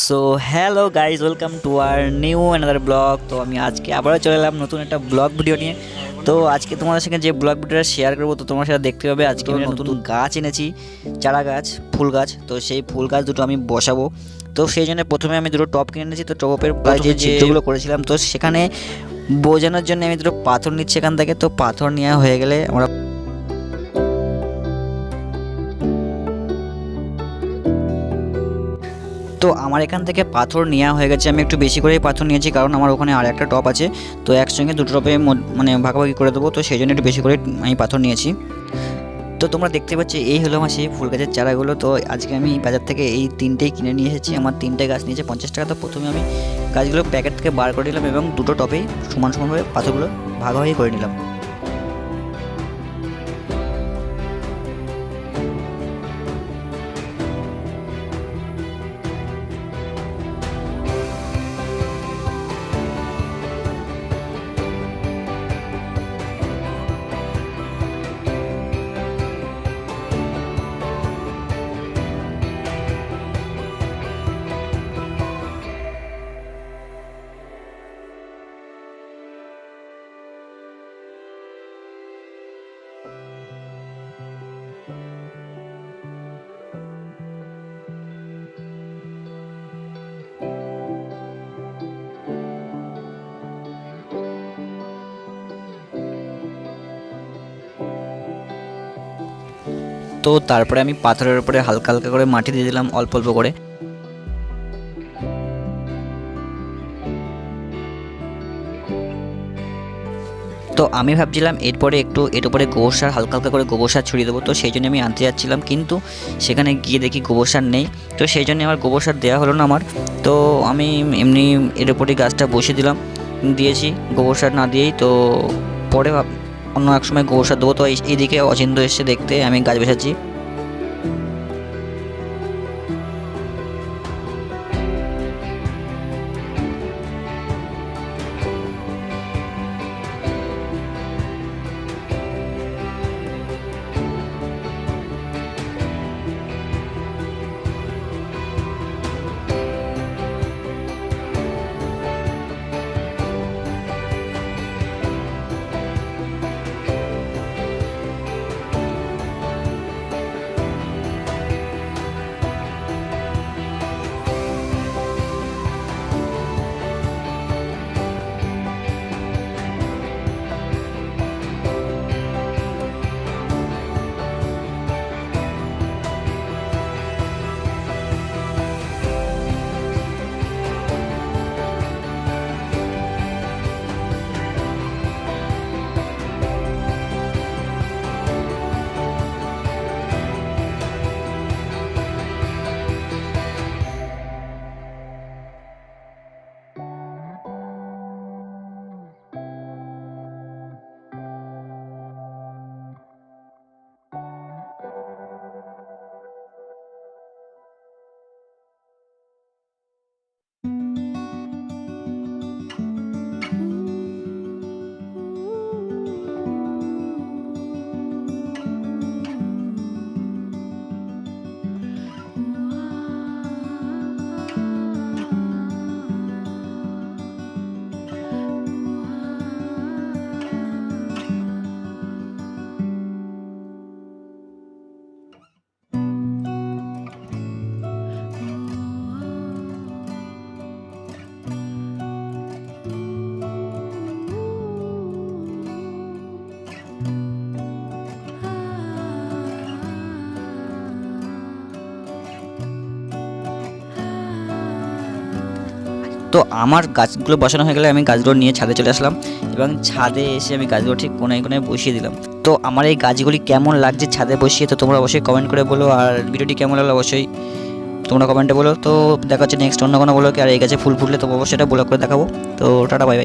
So hello guys welcome to our new another blog তো আমি আজকে আবারও চলে এলাম নতুন একটা ব্লগ ভিডিও নিয়ে। তো আজকে তোমাদের সঙ্গে যে ব্লগ ভিডিওটা শেয়ার করব তো তোমার সাথে দেখতে পাবে আজকে আমি নতুন। গাছ এনেছি চারা গাছ ফুল গাছ। তো সেই ফুল গাছ দুটো আমি বসাবো। তো সেই জন্য প্রথমে আমি দুটো টপ কিনে এনেছি তো টপের যে চিত্রগুলো করেছিলাম তো সেখানে বোঝানোর জন্য আমি দুটো পাথর নিচ্ছি এখান থেকে। তো পাথর নেওয়া হয়ে গেলে আমরা তো আমার এখান থেকে পাথর নেওয়া হয়ে গেছে। আমি একটু বেশি করেই পাথর নিয়েছি, কারণ আমার ওখানে আর একটা টপ আছে। তো একসঙ্গে দুটো টপে মানে ভাগাভাগি করে দেবো। তো সেই জন্য একটু বেশি করে আমি পাথর নিয়েছি। তো তোমরা দেখতে পাচ্ছ, এই হলো আমার সেই ফুল গাছের চারাগুলো। তো আজকে আমি বাজার থেকে এই তিনটেই কিনে নিয়ে এসেছি। আমার তিনটে গাছ নিয়েছে, পঞ্চাশ টাকা। তো প্রথমে আমি গাছগুলো প্যাকেট থেকে বার করে নিলাম এবং দুটো টপেই সমান সমানভাবে পাথরগুলো ভাগাভাগি করে নিলাম। তো তারপরে আমি পাথরের উপরে হালকা হালকা করে মাটি দিয়ে দিলাম, অল্প অল্প করে। তো আমি ভাবছিলাম এরপরে একটু এর উপরে গোবর সার, হালকা হালকা করে গোবর সার ছড়িয়ে দেবো। তো সেই জন্য আমি আনতে যাচ্ছিলাম, কিন্তু সেখানে গিয়ে দেখি গোবর সার নেই। তো সেই জন্য আমার গোবর সার দেওয়া হলো না আমার। তো আমি এমনি এর উপরেই গাছটা বসিয়ে দিলাম, দিয়েছি। গোবর সার না দিয়েই তো পরে ভাব- অন্য এক সময় গোবর সার দেবো তো এই- এইদিকে অচিন্ত এসে দেখতে আমি গাছ বসাচ্ছি। তো আমার গাছগুলো বসানো হয়ে গেলে আমি গাছগুলো নিয়ে ছাদে চলে আসলাম এবং ছাদে এসে আমি গাছগুলো ঠিক কোনায় কোনায় বসিয়ে দিলাম। তো আমার এই গাছগুলি কেমন লাগছে ছাদে বসিয়ে তো তোমরা অবশ্যই কমেন্ট করে বলো আর ভিডিওটি কেমন লাগল অবশ্যই তোমরা কমেন্টে বলো। তো দেখা হচ্ছে নেক্সট অন্য কোনো বলো কি আর এই গাছে ফুল ফুটলে তো অবশ্যই এটা ব্লগ করে দেখাবো। তো টাটা বাই বাই